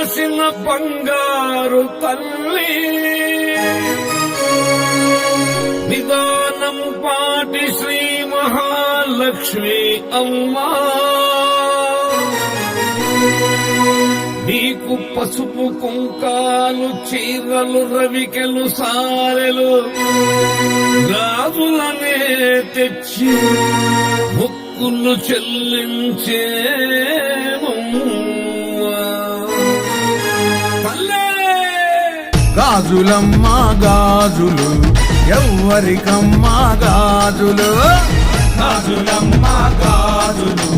కాసిన బంగారు తల్లి. నిదానం పాటి శ్రీ మహాలక్ష్మి అమ్మా. నీకు పసుపు కుంకాలు చీరలు రవికెలు సారెలు గాజులనే తెచ్చి ముక్కులు చెల్లించే గాజులమ్మ గాజులు. ఎవ్వరికమ్మ గాజులు. గాజులమ్మ గాజులు.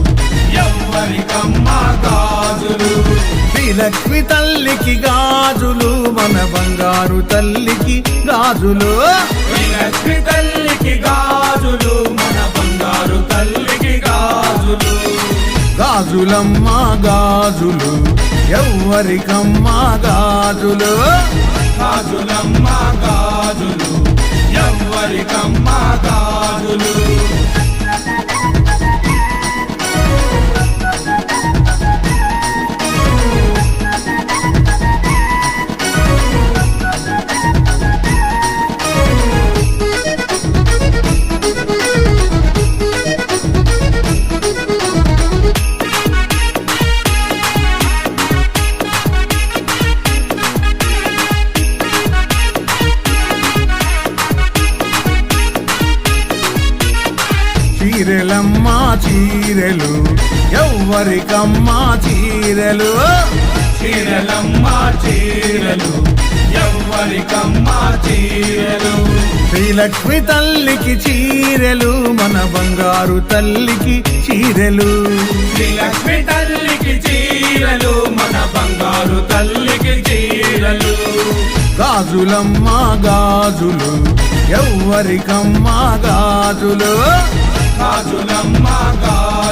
ఎవ్వరికమ్మ గాజులు. శ్రీలక్ష్మి తల్లికి గాజులు మన బంగారు తల్లికి గాజులు. లక్ష్మి తల్లికి గాజులు మన బంగారు తల్లికి గాజులు. గాజులమ్మ గాజులు. ఎవ్వరికమ్మ గాజులు. గాజులమ్మ గాజులు. ఎవ్వరికమ్మ గాజులు. ఎవ్వరికమ్మ చీరెలు. చీరలమ్మ చీరలు ఎవ్వరికమ్మ చీరలు. శ్రీలక్ష్మి తల్లికి చీరెలు మన బంగారు తల్లికి చీరెలు. శ్రీలక్ష్మి తల్లికి చీరలు మన బంగారు తల్లికి చీరలు. గాజులమ్మ గాజులు ఎవ్వరికమ్మ గాజులు. గాజులమ్మ గాజులు.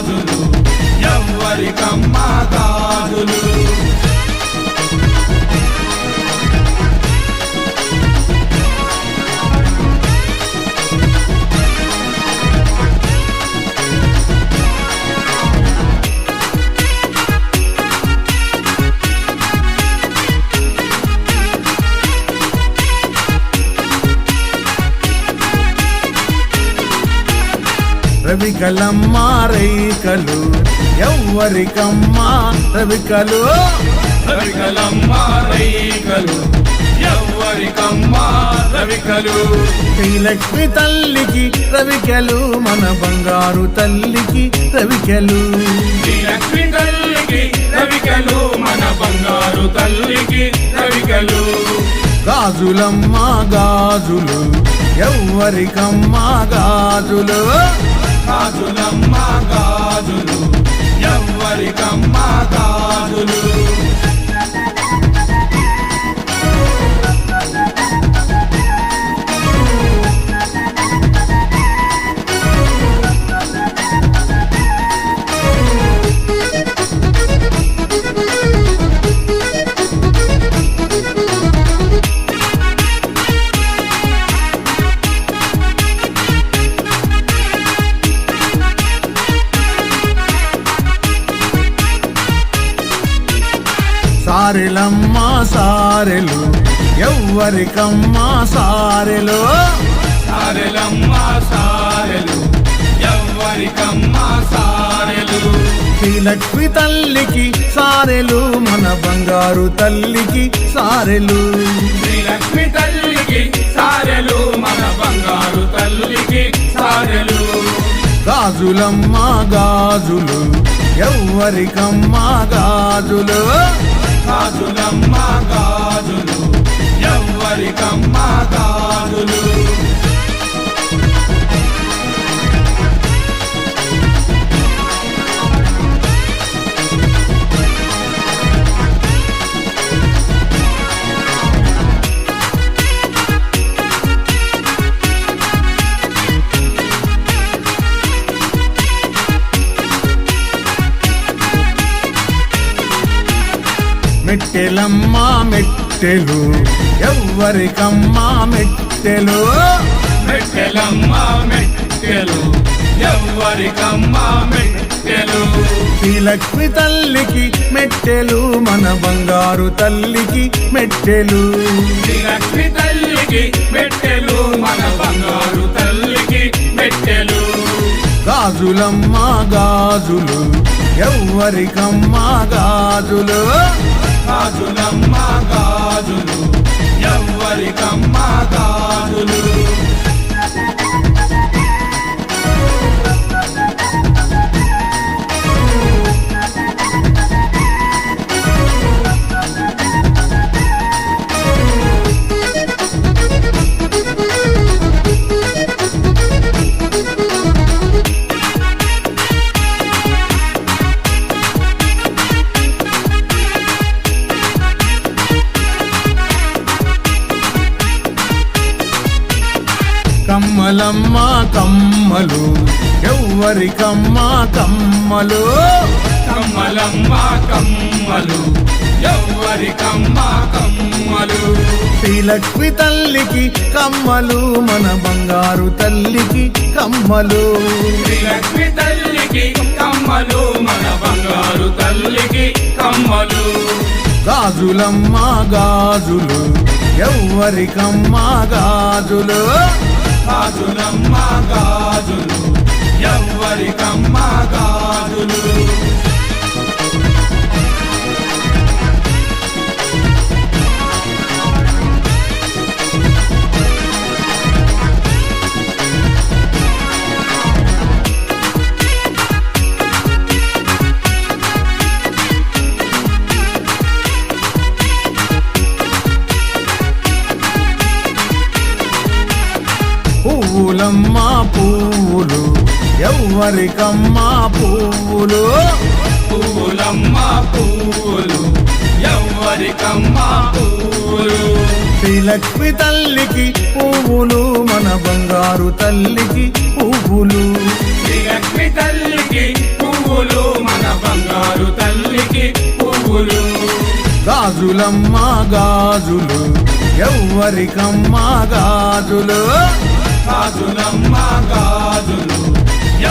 రవికలమ్మ రైకలు ఎవ్వరికమ్మ రవికలు. రవికలమ్మ రైకలు ఎవ్వరికమ్మ రవికలు. శ్రీలక్ష్మి తల్లికి రవికలు మన బంగారు తల్లికి రవికలు. శ్రీలక్ష్మి తల్లికి రవికలు మన బంగారు తల్లికి రవికలు. గాజులమ్మ గాజులు. ఎవ్వరికమ్మ గాజులు. గాజులమ్మ గాజులు. ఎవ్వరికమ్మ గాజులు. సారెలమ్మ సారెలు. ఎవ్వరికమ్మ సారెలు? సారెలమ్మ సారెలు. ఎవ్వరికమ్మ సారెలు. శ్రీలక్ష్మి తల్లికి సారెలు మన బంగారు తల్లికి సారెలు. శ్రీలక్ష్మి తల్లికి సారెలు మన బంగారు తల్లికి సారెలు. గాజులమ్మ గాజులు ఎవ్వరికమ్మ గాజులు? గాజులమ్మ గాజులు ఎవ్వరికమ్మ గాజులు మెట్టెలమ్మ మెట్టెలు. ఎవ్వరికమ్మ మెట్టెలు. మెట్టెలమ్మ మెట్టెలు. ఎవ్వరికమ్మా మెట్టెలు. లక్ష్మి తల్లికి మెట్టెలు మన బంగారు తల్లికి మెట్టెలు. శ్రీ లక్ష్మి తల్లికి మెట్టెలు మన బంగారు తల్లికి మెట్టెలు. గాజులమ్మ గాజులు. ఎవ్వరికమ్మ గాజులు. గాజులమ్మ గాజులు ఎవ్వరికమ్మ గాజులు. కమ్మలమ్మ కమ్మలు ఎవ్వరికమ్మ కమ్మలు? కమ్మలమ్మ కమ్మలు ఎవ్వరికమ్మ కమ్మలు? శ్రీ లక్ష్మి తల్లికి కమ్మలు మన బంగారు తల్లికి కమ్మలు. శ్రీ లక్ష్మి తల్లికి కమ్మలు మన బంగారు తల్లికి కమ్మలు. గాజులమ్మ గాజులు ఎవ్వరికమ్మ గాజులు? గాజులమ్మ గాజులు. ఎవ్వరికమ్మ గాజులు. పువ్వులమ్మ పువ్వులు ఎవ్వరికమ్మ పువ్వులు పువ్వులమ్మ పువ్వులు ఎవ్వరికమ్మ పువ్వులు శ్రీ లక్ష్మి తల్లికి పువ్వులు మన బంగారు తల్లికి పువ్వులు. శ్రీ లక్ష్మి తల్లికి పువ్వులు మన బంగారు తల్లికి పువ్వులు. గాజులమ్మ గాజులు ఎవ్వరికమ్మ గాజులు. గాజులమ్మ గాజులు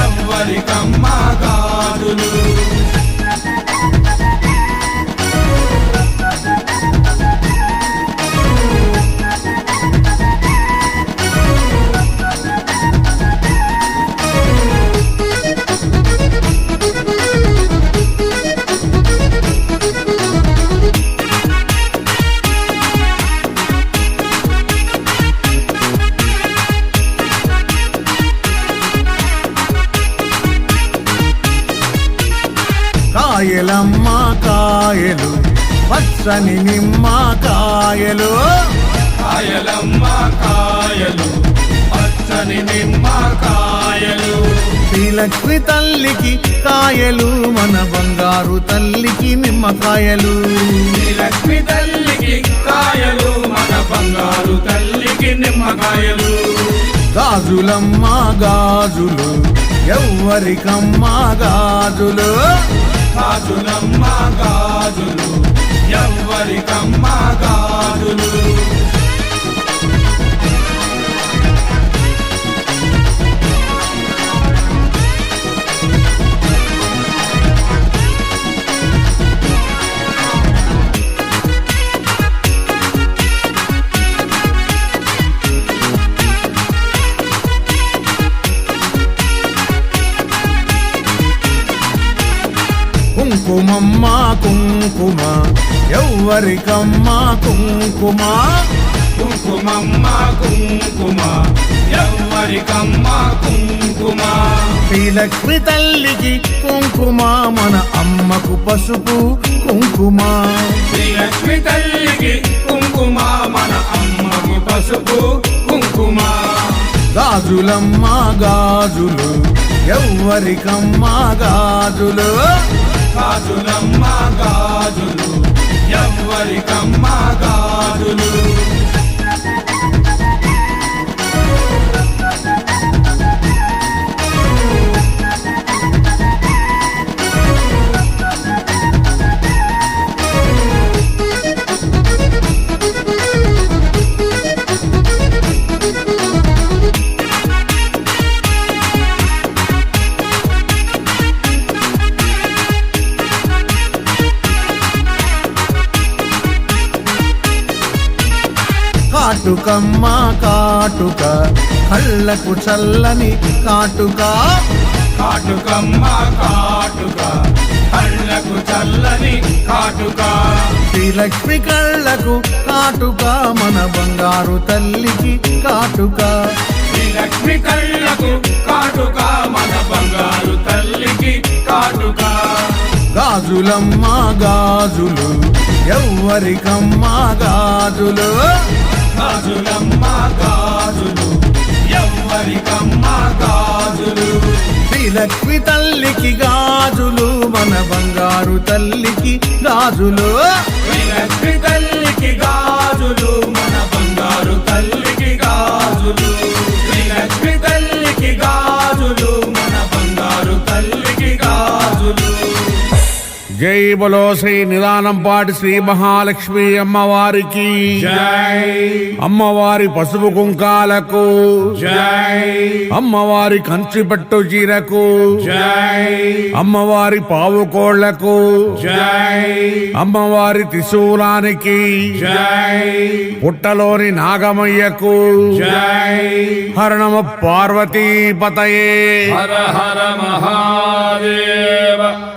ఎవ్వరికమ్మ గాజులు పచ్చని నిమ్మ కాయలు. కాయలమ్మ కాయలు పచ్చని నిమ్మ కాయలు. శ్రీ లక్ష్మి తల్లికి కాయలు మన బంగారు తల్లికి నిమ్మకాయలు శ్రీ లక్ష్మి తల్లికి కాయలు మన బంగారు తల్లికి నిమ్మకాయలు గాజులమ్మ గాజులు ఎవ్వరికమ్మ గాజులు. గాజులమ్మ గాజులు ఎవ్వరికమ్మ గాజులు ఎవ్వరికమ్మ కుంకుమ. కుంకుమమ్మ కుంకుమ. ఎవ్వరికమ్మ కుంకుమ. శ్రీ లక్ష్మి తల్లికి కుంకుమ మన అమ్మకు పసుపు కుంకుమ. శ్రీ లక్ష్మి తల్లికి కుంకుమ మన అమ్మకు పసుపు కుంకుమ. గాజులమ్మ గాజులు ఎవ్వరికమ్మ గాజులు. గాజులమ్మ గాజులు. ఎవ్వరికమ్మ కాటుకమ్మ కాటుక కళ్ళకు చల్లని కాటుక. కాటుకమ్మ కాటుక కళ్ళకు చల్లని కాటుక. శ్రీలక్ష్మి కళ్ళకు కాటుక మన బంగారు తల్లికి కాటుక. శ్రీ లక్ష్మి కళ్ళకు కాటుక మన బంగారు తల్లికి కాటుక. గాజులమ్మ గాజులు ఎవ్వరికమ్మ గాజులు. గాజులమ్మ గాజులు. ఎవ్వరికమ్మ గాజులు. శ్రీలక్ష్మి తల్లికి గాజులు మన బంగారు తల్లికి గాజులు. శ్రీ లక్ష్మి తల్లికి గాజులు మన బంగారు తల్లికి గాజులు బలో శ్రీ నిదానంపాటి శ్రీ మహాలక్ష్మి అమ్మవారికి. అమ్మవారి పసుపు కుంకాలకు. అమ్మవారి కంచి పట్టు చీరకు అమ్మవారి పావు కోళ్ళకు. అమ్మవారి త్రిశూలానికి. పుట్టలోని నాగమయ్యకు. హరణమ పార్వతీ పతయే హర హర మహాదేవ.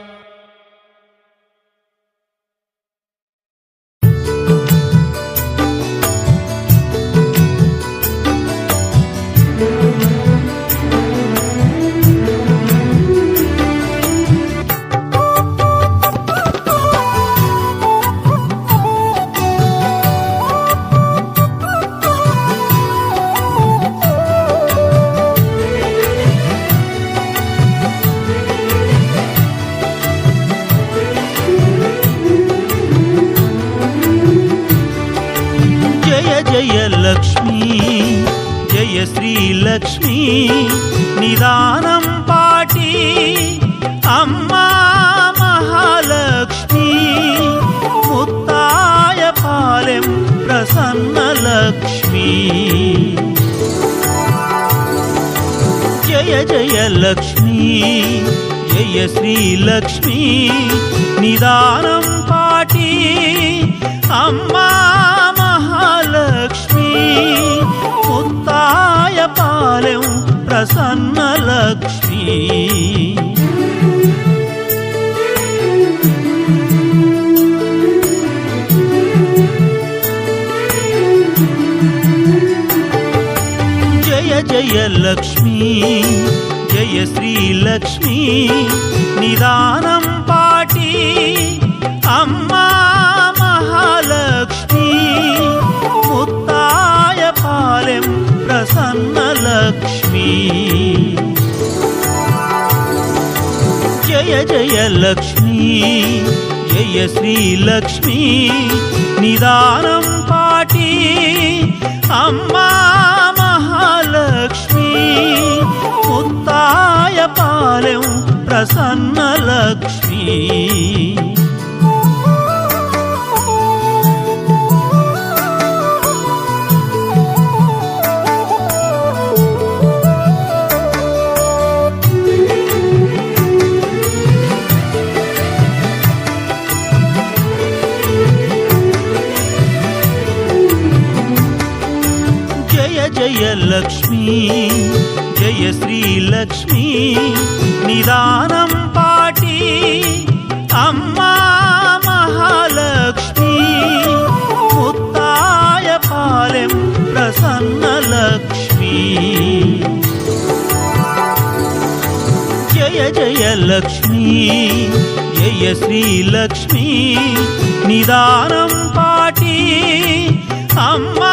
నిదానం పాటి అమ్మా మహాలక్ష్మి ముత్తాయ పాలెం ప్రసన్న లక్ష్మి. జయ జయ లక్ష్మి జయ శ్రీలక్ష్మి నిదానం పాటి అమ్మా మహాలక్ష్మి ముత్త పాలెం ప్రసన్న లక్ష్మి. జయ జయ లక్ష్మి జయ శ్రీ లక్ష్మీ. నిదానం పాటి అమ్మా మహాలక్ష్మి. ముత్తాయ పాలెం ప్రసన్న లక్ష్మీ జయ జయ లక్ష్మీ జయ శ్రీలక్ష్మీ నిదానం పాటి అమ్మా మహాలక్ష్మి ముత్తాయ పాలెం ప్రసన్న లక్ష్మీ జయ శ్రీలక్ష్మీ నిదానం పాటి అమ్మా మహాలక్ష్మీ ముత్తాయ పాలెం ప్రసన్న లక్ష్మీ. జయ జయ లక్ష్మీ జయ శ్రీలక్ష్మీ నిదానం పాటి అమ్మా